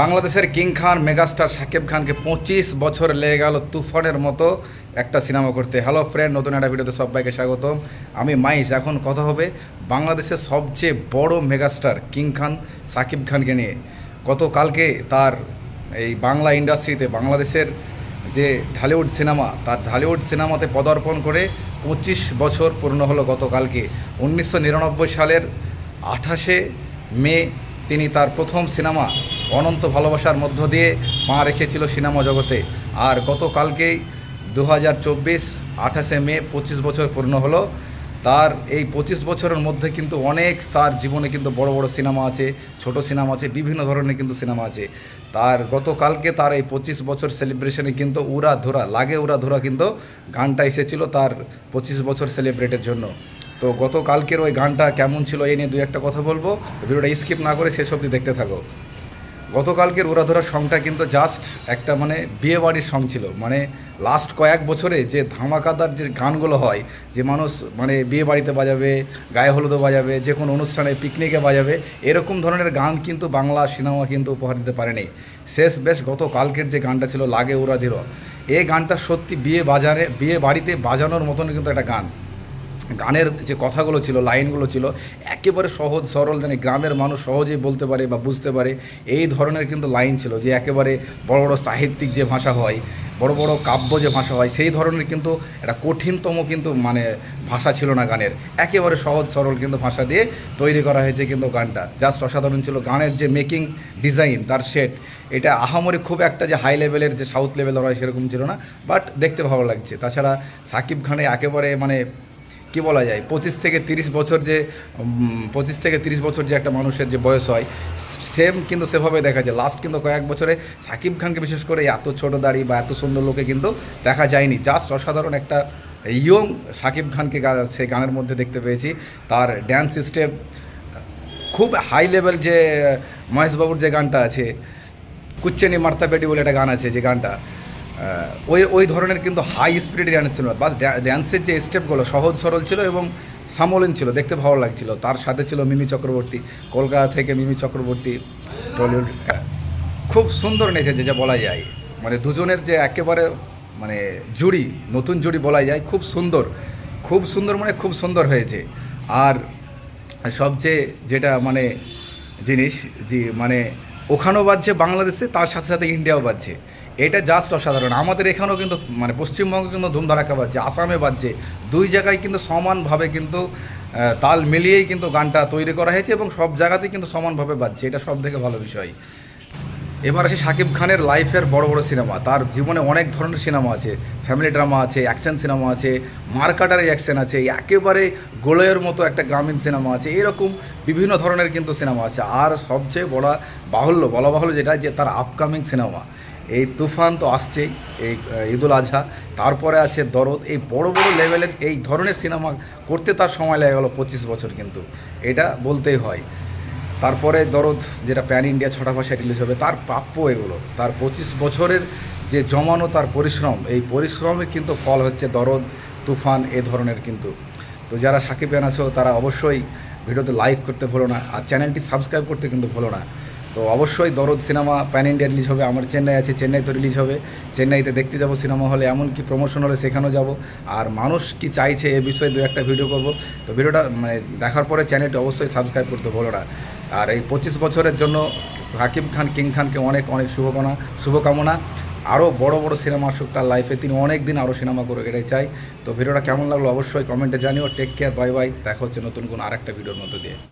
বাংলাদেশের কিং খান মেগাস্টার সাকিব খানকে পঁচিশ বছর লেগে গেল তুফানের মতো একটা সিনেমা করতে। হ্যালো ফ্রেন্ড নতুন একটা ভিডিওতে সবাইকে স্বাগতম। আমি মাইস এখন কথা হবে বাংলাদেশের সবচেয়ে বড় মেগাস্টার কিং খান সাকিব খানকে নিয়ে। গতকালকে তার এই বাংলা ইন্ডাস্ট্রিতে, বাংলাদেশের যে ঢালিউড সিনেমা, তার ঢালিউড সিনেমাতে পদার্পণ করে পঁচিশ বছর পূর্ণ হলো গতকালকে। উনিশশো নিরানব্বই সালের আঠাশে মে তিনি তার প্রথম সিনেমা অনন্ত ভালোবাসার মধ্য দিয়ে পা রেখেছিল সিনেমা জগতে। আর গতকালকেই দু হাজার চব্বিশ আঠাশে মে পঁচিশ বছর পূর্ণ হলো। তার এই পঁচিশ বছরের মধ্যে কিন্তু অনেক তার জীবনে কিন্তু বড় বড় সিনেমা আছে, ছোট সিনেমা আছে, বিভিন্ন ধরনের কিন্তু সিনেমা আছে। তার গতকালকে তার এই পঁচিশ বছর সেলিব্রেশনে কিন্তু উড়া ধরা, লাগে উড়া ধরা কিন্তু গানটা এসেছিল তার পঁচিশ বছর সেলিব্রেটের জন্য। তো গতকালকের ওই গানটা কেমন ছিল এই নিয়ে দু একটা কথা বলব। ভিডিওটা স্কিপ না করে শেষ অবধি দেখতে থাকো। গতকালকের উড়াধরা সংটা কিন্তু জাস্ট একটা মানে বিয়ে বাড়ির সং ছিল। মানে লাস্ট কয়েক বছরে যে ধামাকাদার যে গানগুলো হয়, যে মানুষ মানে বিয়ে বাড়িতে বাজাবে, গায়ে হলুদে বাজাবে, যে কোনো অনুষ্ঠানে পিকনিকে বাজাবে, এরকম ধরনের গান কিন্তু বাংলা সিনেমা কিন্তু উপহার দিতে পারেনি। শেষ বেশ গতকালকের যে গানটা ছিল, লাগে উড়াধির। এই গানটা সত্যি বিয়ে বাজারে বিয়ে বাড়িতে বাজানোর মতন কিন্তু একটা গান। গানের যে কথাগুলো ছিল, লাইনগুলো ছিল, একেবারে সহজ, সরল জানি গ্রামের মানুষ সহজেই বলতে পারে বা বুঝতে পারে, এই ধরনের কিন্তু লাইন ছিল যে একেবারে বড় বড় সাহিত্যিক যে ভাষা হয়, বড় বড় কাব্য যে ভাষা হয়, সেই ধরনের কিন্তু একটা কঠিনতম কিন্তু মানে ভাষা ছিল না গানের। একেবারে সহজ, সরল কিন্তু ভাষা দিয়ে তৈরি করা হয়েছে কিন্তু গানটা। জাস্ট অসাধারণ ছিল গানের যে মেকিং ডিজাইন, তার সেট। এটা আহামরি খুব একটা যে হাই লেভেলের, যে সাউথ লেভেলের হয় সেরকম ছিল না, বাট দেখতে ভালো লাগছে। তাছাড়া সাকিব খানে একেবারে মানে কি বলা যায়, পঁচিশ থেকে তিরিশ বছর যে পঁচিশ থেকে তিরিশ বছর যে একটা মানুষের যে বয়স হয় সেম কিন্তু সেভাবে দেখা যায়। লাস্ট কিন্তু কয়েক বছরে সাকিব খানকে বিশেষ করে এত ছোট দাড়ি বা এত সুন্দর লোকে কিন্তু দেখা যায়নি। জাস্ট অসাধারণ একটা ইয়ং সাকিব খানকে সেই গানের মধ্যে দেখতে পেয়েছি। তার ড্যান্স স্টেপ খুব হাই লেভেল যে, মহেশবাবুর যে গানটা আছে, কুচ্চেনি মার্তা বেটি বলে একটা গান আছে যে গানটা। ওই ওই ধরনের কিন্তু হাই স্পিডের ড্যান্স ছিল বাস ড্যান্সের যে স্টেপগুলো সহজ সরল ছিল এবং সামলিন ছিল দেখতে ভালো লাগছিল। তার সাথে ছিল মিমি চক্রবর্তী কলকাতা থেকে মিমি চক্রবর্তী টলিউড আহ, খুব সুন্দর নেচেছে যা বলা যায়। মানে দুজনের যে একেবারে মানে জুড়ি নতুন জুড়ি বলা যায় খুব সুন্দর। খুব সুন্দর মানে খুব সুন্দর হয়েছে। আর সবচেয়ে যেটা মানে জিনিস যে মানে ওখানেও বাজছে বাংলাদেশে তার সাথে সাথে ইন্ডিয়াও বাজছে। এটা জাস্ট অসাধারণ। আমাদের এখানেও কিন্তু মানে পশ্চিমবঙ্গে কিন্তু ধুমধারাকা বাজছে, আসামে বাজছে। দুই জায়গায় কিন্তু সমানভাবে কিন্তু তাল মিলিয়েই কিন্তু গানটা তৈরি করা হয়েছে এবং সব জায়গাতেই কিন্তু সমানভাবে বাজছে। এটা সব থেকে ভালো বিষয়। এবার আসি শাকিব খানের লাইফের বড় বড় সিনেমা তার জীবনে অনেক ধরনের সিনেমা আছে। ফ্যামিলি ড্রামা আছে অ্যাকশন সিনেমা আছে মার্কাটারি অ্যাকশন আছে, একেবারে গোলয়ের মতো একটা গ্রামীণ সিনেমা আছে। এরকম বিভিন্ন ধরনের কিন্তু সিনেমা আছে। আর সবচেয়ে বড় বাহুল্য, বলা বাহুল্য যেটা যে তার আপকামিং সিনেমা এই তুফান তো আসছেই, এই ঈদুল আজহা। তারপরে আছে দরদ। এই বড় বড় লেভেলের এই ধরনের সিনেমা করতে তার সময় লেগে গেলো পঁচিশ বছর কিন্তু। এটা বলতেই হয়। তারপরে দরদ, যেটা প্যান ইন্ডিয়া ছটা ভাষায় রিলিজ হবে, তার প্রাপ্য এগুলো। তার পঁচিশ বছরের যে জমানো তার পরিশ্রম, এই পরিশ্রমের কিন্তু ফল হচ্ছে দরদ, তুফান, এ ধরনের কিন্তু। তো যারা সাকিব খান আছো, তারা অবশ্যই ভিডিওতে লাইক করতে ভুলো না, আর চ্যানেলটি সাবস্ক্রাইব করতে কিন্তু ভুলো না। তো অবশ্যই দরদ সিনেমা প্যান ইন্ডিয়া রিলিজ হবে, আমার চেন্নাই আছে চেন্নাই তো রিলিজ হবে। চেন্নাইতে দেখতে যাব সিনেমা হলে, এমনকি প্রমোশন হলে সেখানেও যাব। আর মানুষ কি চাইছে এ বিষয়ে দু একটা ভিডিও করব। তো ভিডিওটা মানে দেখার পরে চ্যানেলটি অবশ্যই সাবস্ক্রাইব করতে বলো না। আর এই পঁচিশ বছরের জন্য হাকিম খান, কিং খানকে অনেক অনেক শুভকামনা শুভকামনা। আরও বড় বড় সিনেমা আসুক তার লাইফে তিনি অনেক দিন আরও সিনেমা করে এটাই চাই। তো ভিডিওটা কেমন লাগল অবশ্যই কমেন্টে জানিও। টেক কেয়ার বাই বাই দেখা হচ্ছে নতুন কোনো আরেকটা ভিডিওর মধ্যে দিয়ে।